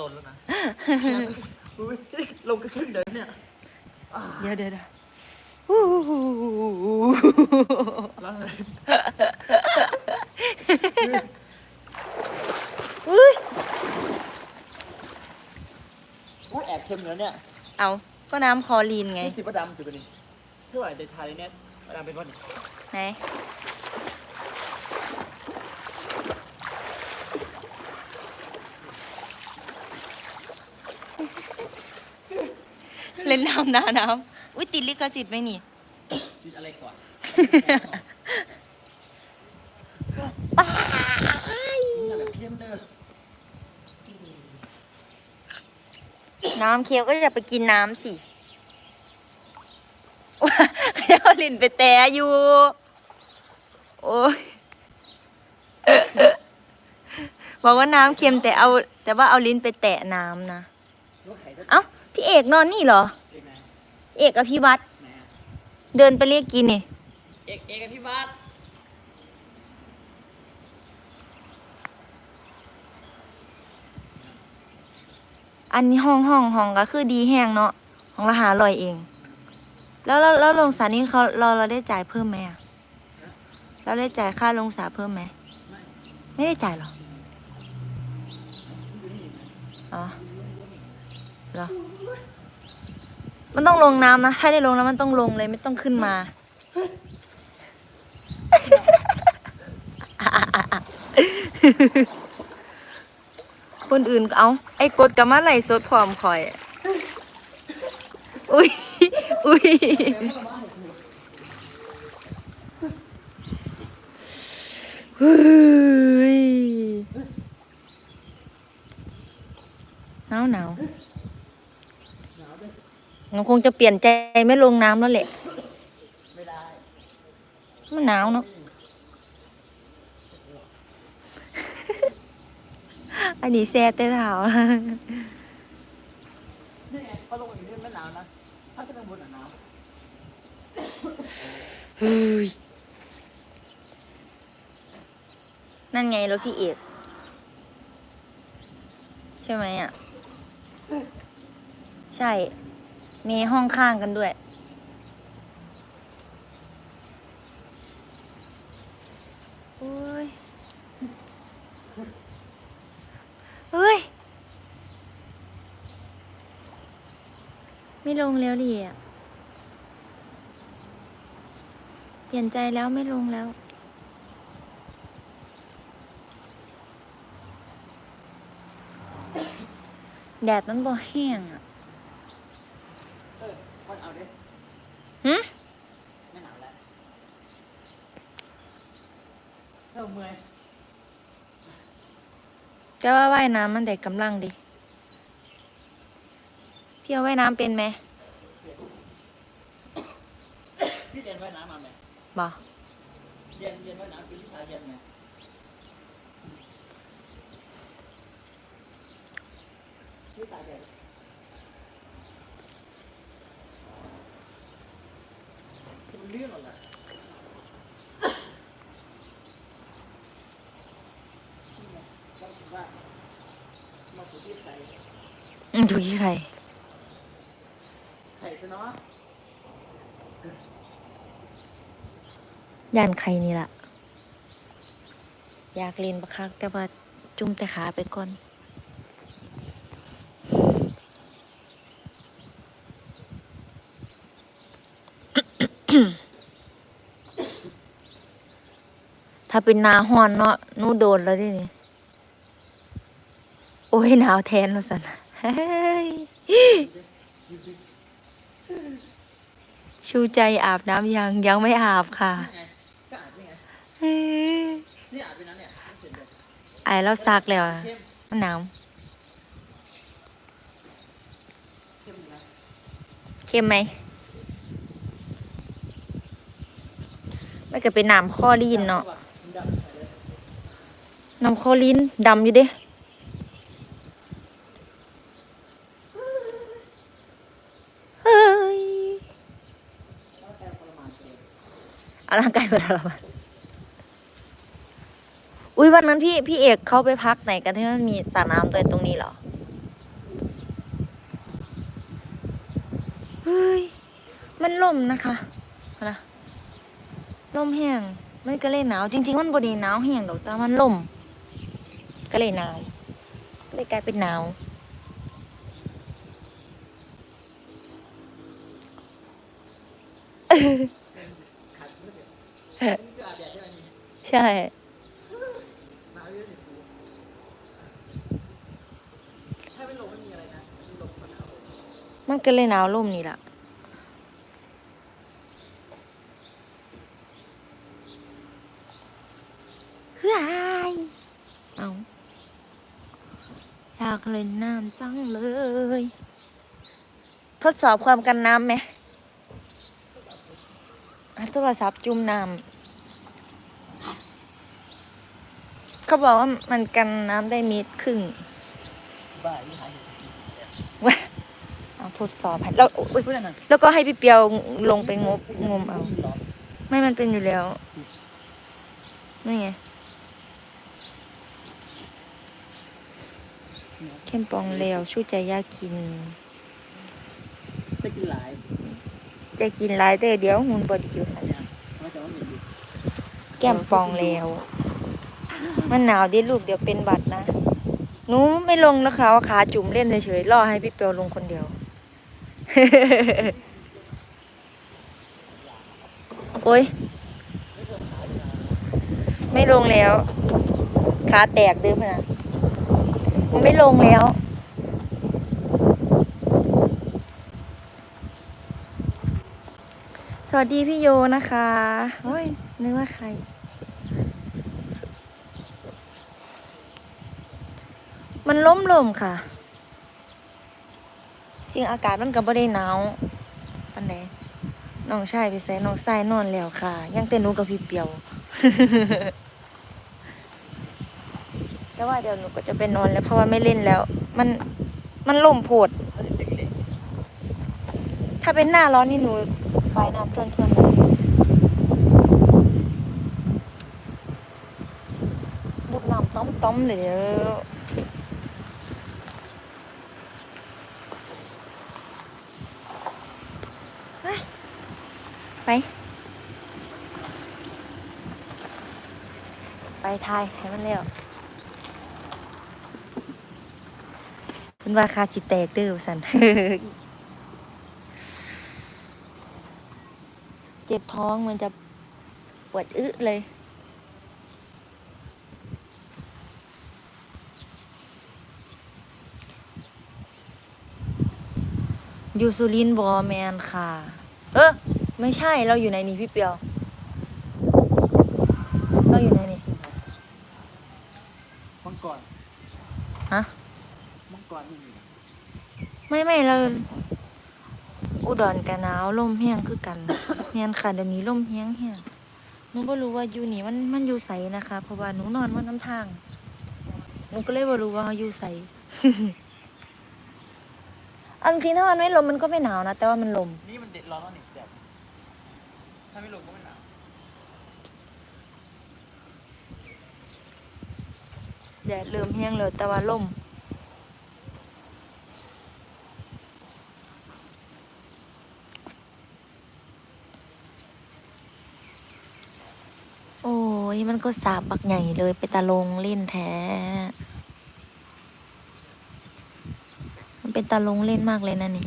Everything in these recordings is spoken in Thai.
ตนแล้วนะอุ๊ยลงกระครึ่งเดินเนี่ยอ่าเดี๋ยวเดี๋ยวเดี๋ยวอู้หูแล้วอะไรอุ้ยอุ๊ยแอบเค็มเหนือเนี่ยเอาก็น้ำคลอรีนไง นี่สิประดำจุดตัวนี้เท่าไหร่ในไทยเนี่ยประดำเป็นก้อนไหน เล่นน้ำน้าน้ำอุ้ยติดลิขสิทธิ์ไหมนี่จิตอะไรก่อนป้านี่แบบเค็มเด้อน้ำเคี้ยวก็จะไปกินน้ำสิว้าเอาลิ้นไปแตะอยู่ โอ้ยบอกว่าน้ำเค็มแต่เอา แต่ว่าเอาลิ้นไปแตะน้ำนะว่าไข่จะ เอ้าพี่เอกนอนนี่เหรอ เอกไหนเอกกับพี่วัดไหนอะเดินไปเรียกกินนี่เอกเอกกับพี่บัสอันนี้ห้องห้องห้องก็คือดีแห้งเนาะห้องละหาลอยเอง แล้วแล้วแล้วลงสานี่เขาเราเราได้จ่ายเพิ่มไหมอะเราได้จ่ายค่าลงสาเพิ่มไหมไม่ได้จ่ายเหรออ๋อ เหรอ มันต้องลงน้ำนะ ถ้าได้ลงแล้วมันต้องลงเลยไม่ต้องขึ้นมา คนอื่นเอา ไอ้กดกับมาไหลสดพร้อมคอย อุ้ย อุ้ยเฮ้ยหนาวหนาว มันคงจะเปลี่ยนใจไม่ลงน้ำแล้วแหละ ไม่ได้ มันหนาวเนาะ อันนี้แซ่แต่เท้านี่ไงเขาลงอย่างนี้ไม่หนาวนะ ถ้าขึ้นข้างบนอะหนาวเฮ้ยนั่นไงรถพี่เอกใช่ไหมอะ ใช่ มีห้องข้างกันด้วย โอ้ยเฮ้ย ไม่ลงแล้วดิอะ เปลี่ยนใจแล้วไม่ลงแล้วแดดมันบ่แห้งอะ เออวันเอาดิหึไม่หนาวแล้วเริ่มเมื่อยแกว่าว่ายน้ำมันได้กำลังดิพี่เอาว่ายน้ำเป็นไหมพี่เรียนว่ายน้ำมาไหมบ่เรียนเรียนว่ายน้ำเป็นวิชาเรียนไหมพี่ตาแดดเป็นเรื่องอะไรนี่ไงเราถือว่ามาถูที่ใส่ อืมดูที่ใครใส่ซะเนาะย่านใครนี่ล่ะ อยากเล่นบักคักแต่ว่าจุ่มแต่ขาไปก่อนถ้าเป็นหนาฮ้อนเนาะหนูโดนแล้วดินี่ โอ้ยหนาวแทนแล้วสัน เฮ้ยชูใจอาบน้ำยังยังไม่อาบค่ะนี่ไงก็อาบนี่ไงเฮ้ยนี่อาบไปนั้นเนี่ยไม่เสร็จเลยไอแล้วซักแล้วอะเข้มมันหนาวเข้มอยู่นะเค็มไหมมันก็เป็นน้ำคอลีนเนาะมันดำใส่เลยน้ำคอลีนดำอยู่เด้ อลังการประหลาดอุ้ยวันนั้นพี่พี่เอกเขาไปพักไหนกันที่มันมีสระน้ำตัวตรงนี้เหรอเฮ้ยมันลมนะคะนะลมแห้งมันก็เลยหนาวจริง ๆ มันบดีหนาวแห้งดอกแต่มันลมก็เลยหนาวก็เลยกลายเป็นหนาวเออ ใช่ไหมนี่ใช่หนาวเยอะสิกูถ้าไม่ลงไม่มีอะไรนะไม่ลงก็หนาวมันก็เลยหนาวลมนี่ล่ะเฮ้ยเอาอยากเล่นน้ำจังเลย ทดสอบความกันน้ำไหมอะโทรศัพท์จุ่มน้ำ เขาบอกว่ามันกันน้ำได้เมตรครึ่งบ้าที่หายว้าเอาทดสอบให้แล้วโอ๊ยเพื่อนน่ะแล้วก็ให้พี่เปียวลงไปงบงมเอา ไม่มันเป็นอยู่แล้วนี่ไงเข้มปองเลวชูใจยากกินจะกินหลายจะกินหลายแต่เดี๋ยวหุ่นบไดีอยู่สันเนี่ยว่าจะว่าเหม็นดิแก้มปองเลว มันหนาวดี๋ยวลูกเดี๋ยวเป็นบัดนะหนูไม่ลงนะคะว่าขาจุ่มเล่นเฉยๆรอให้พี่เปียวลงคนเดียว โอ้ย ไม่ลงแล้วขาแตกเดิมนะมันไม่ลงแล้วสวัสดีพี่โยนะคะ โอ้ยนึกว่าใคร มันล้มลมค่ะ จริงอากาศมันก็บ่ได้หนาวปันไหนน้องชายไปใส่น้องชายนอนแล้วค่ะ ยังเต้นหนูกับพี่เปียว แต่ว่าเดี๋ยวหนูก็จะไปนอนแล้วเพราะว่าไม่เล่นแล้ว มันมันลมโพดถ้าเด็กเล็กถ้าเป็นหน้าร้อนนี่หนูไฟน้ำท่วมท่วมๆเลยบุดน้ำต้อมต้อมๆเลยเด้อเฮ้ยไป ไป ทายให้มันแล้วเป็นว่าคาชิแตกเด้อสันเจ็บท้องมันจะปวดอึเลย อยู่สุรินทร์บอแมนค่ะ เออไม่ใช่เราอยู่ไหนนี่พี่เปียว เราอยู่ไหนนี่ มังกร ฮะ มังกรไม่มีนะ ไม่ไม่เราอุดรกันหนาวลมแห้งคือกันแม่นค่ะเดี๋ยวนี้ลมแห้งแห้งหนูก็รู้ว่าอยู่นี่มันมันอยู่ใสนะคะ เพราะว่าหนูนอนมันน้ำทางหนูก็เลยบ่รู้ว่าเขาอยู่ใสเอาจริงๆถ้ามันไม่ลมมันก็ไม่หนาวนะแต่ว่ามันลมนี่มันเด็ดร้อนแล้วนี่แดดถ้าไม่ลงก็ไม่หนาวแดดเริ่มแห้งเลยแต่ว่าลม โอ้ยมันก็สาบบักใหญ่เลยไปตาลงเล่นแท้ มันเป็นตาลงเล่นมากเลยนะนี่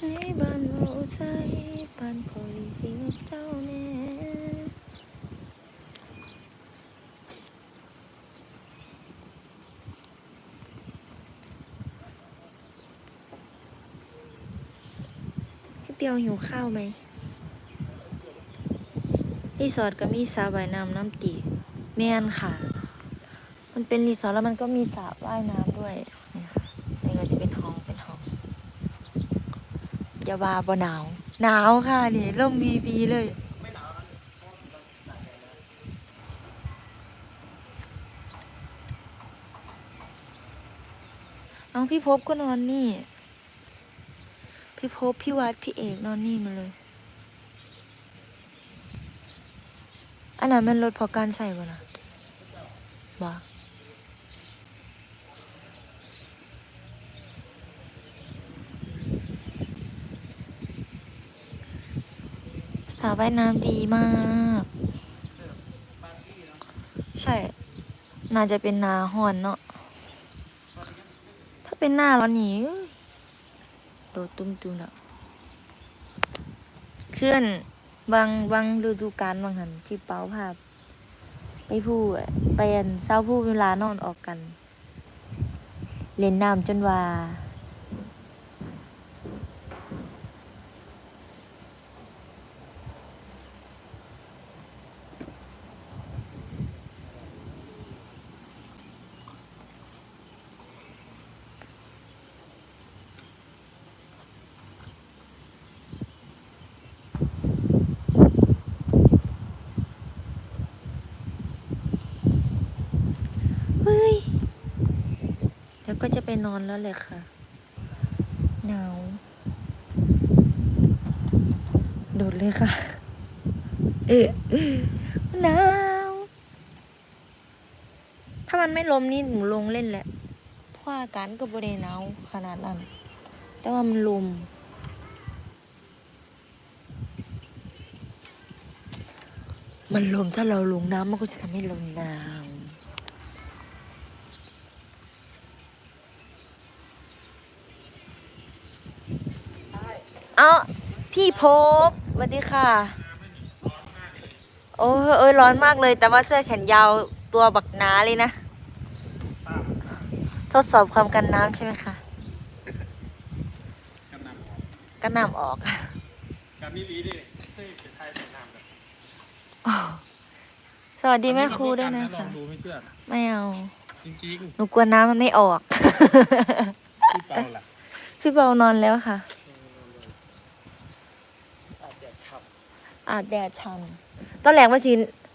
ให้บ้านเราใจบ้านคอยสิงเจ้าแน่เปียวหิวข้าวไหมรีสอร์ทก็มีสระว่ายน้ำน้ำตีแม่นค่ะ มันเป็นรีสอร์ทแล้วมันก็มีสระว่ายน้ำด้วยนี่ค่ะนี่ก็ จะเป็นห้องเป็นห้องอย่าว่าบ่หนาว หนาวค่ะนี่ร่มบีบีเลย น้องพี่พบก็นอนนี่ พี่พบพี่วัดพี่เอกนอนนี่มาเลย อันนั้นมันลดพอการใส่บ่นะบ่ สาวว่ายน้ำดีมาก ใช่ น่าจะเป็นนาห่อนเนาะ ถ้าเป็นหน้าร้อนนี้โดดตุ้มตุ้มแล้วเคลื่อนบางบางฤดูกาลบางหันที่เป้าภาพ ไปผู้อะไปอันเศร้าผู้เวลานอนออกกัน เล่นน้ำจนว่า ก็จะไปนอนแล้วเลยค่ะ หนาวโดดเลยค่ะ เอ๊หนาว ถ้ามันไม่ลมนี่หนูลงเล่นแหละ เพราะอากาศก็บริหนาวขนาดนั้น แต่ว่ามันลมมันลมถ้าเราลงน้ำมันก็จะทำให้เราหนาว เอาพี่พบสวัสดีค่ะ โอ้ยเอ้ยร้อนมากเลย แต่ว่าเสื้อแขนยาวตัวบักหนาเลยนะ ทดสอบความกันน้ำใช่ไหมคะกำนำออกกันน้ำออกกับนี่ลีดิเฮ้ยเป็นไทยเป็นน้ำแบบสวัสดีแม่ครูด้วยนะลอคะงดูไม่เชื่อนะไม่เอา จริงหนูกลัวน้ำมันไม่ออก ๆพี่เปาล่ะพี่เบานอนแล้วค่ะ อาจจะฉับ อาแดดช่ำตอนแรกว่าสี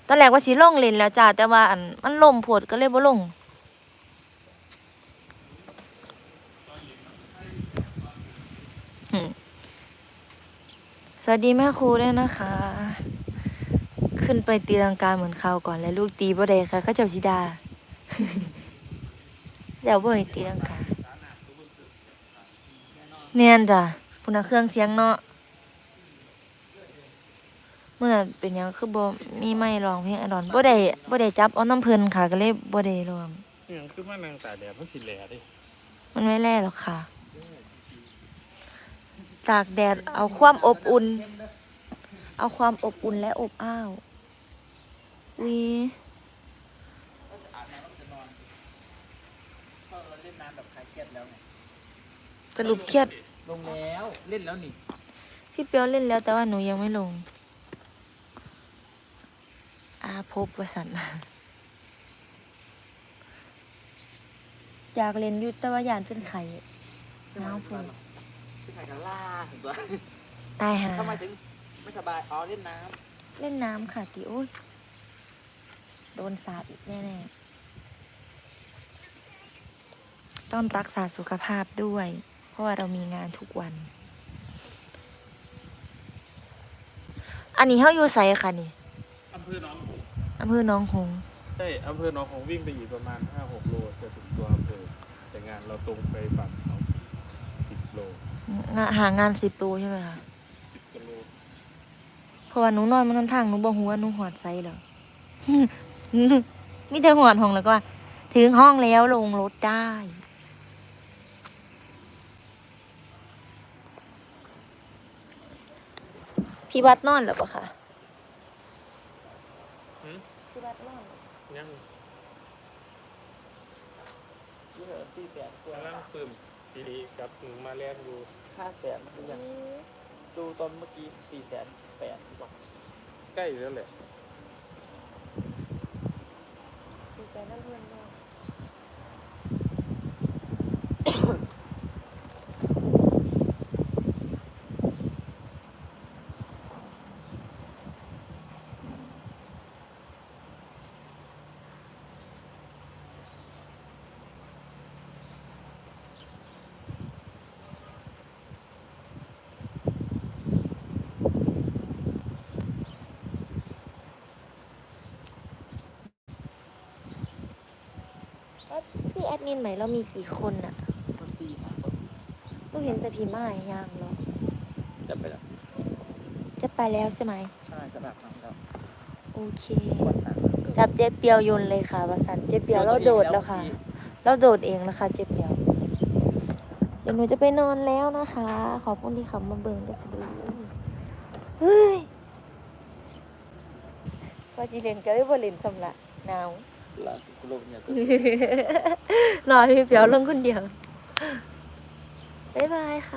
ตอนแรกว่าสีล่องเลนแล้วจ้าแต่ว่าอันมันลมผดก็เลยบ่ลงอืมสวัสดีแม่ครูด้วยนะคะ ขึ้นไปตีลังกาเหมือนคราวก่อนแล้วลูกตีบ่ได้ค่ะเขาเจ้าสิดาเดี๋ยวบ่ให้ตีลังกาเนียนจ้ะพุนเครื่องเสียงเนาะ มื่อนั้นเป็นหยังคือบ่มีไม้ร้องเพลงไอดอนบ่ได้บ่ได้จับเอาน้ำเพิ่นค่ะก็เลยบ่ได้ร้องเนี่ยคือว่านางตากแดดมันสิแหล่ดิมันไม่แล่หรอกค่ะ ตากแดดเอาความอบอุ่น เอาความอบอุ่นและอบอ้าววีก็เราเล่นน้ำแบบคลายเครียดแล้วไงสรุปเครียดลงแล้ว เล่นแล้วนี่ พี่เปียวเล่นแล้วแต่ว่าหนูยังไม่ลง อาพบวสันต์อยากเล่นอยุตแต่ว่าอยานเป็นไข่น้าวพูดพี่ไข่กันล่าถึงตัวตายหาทำไมถึงไม่สบายอ๋อเล่นน้เล่นน้ำค่ะติโอ้ยโดนสาดอีกแน่ๆต้องรักษาสุขภาพด้วย เพราะว่าเรามีงานทุกวัน อันนี้เขาอยู่ไสค่ะนี่ อำเภอหน้องหงส์ใช่อำเภอหนองหงส์วิ่งไปอีกประมาณห้าหกโลจะถึงตัวอำเภอแต่งานเราตรงไปฝั่งเขาสิบโลงาหางานสิบโลใช่ไหมคะ สิบกิโลเพราะว่าหนูนอนมันทางหนูบอกหัวาหนูหอดไซเหรอมีแต่หอดห้องแล้วก็ว่าถึงห้องแล้วลงรถได้ พี่วัดนอนหรือเปล่าคะ หืม พี่วัด นอนยังำยี่ห้อสี่แสนกว่า กำลังปลื้มปีนี้กับหนูมาแรกอยู่ห้าแสนดูยังดูตอนเมื่อกี้สี่แสนแปดบอกใกล้แล้วแหละดีใจนั่นเพื่อนด้วย อดมินใหม่เรามีกี่คนอะคนสี่ค่ะลูกเห็นแต่พี่ไม้ย่างเหรอ จะไปแล้วจะไปแล้วใช่ไหม ใช่จะแบบนั้นแล้วโอเค วันนั้นจับเจ๊เปียวโยนเลยค่ะวสันเจ๊เปียวเราโดดแล้วค่ะ เราโดดเองแล้วค่ะเจ๊เปียว เดี๋ยวหนูจะไปนอนแล้วนะคะ ขอบคุณที่ขับมาเบิ่งด้วยค่ะดูเฮ้ยพอจีเล่นก็ไม่พอเล่นสำละหนาว ล่าสุดโลกเนี่ยก็รอพี่เปียวลงคนเดียว บ๊ายบายค่ะ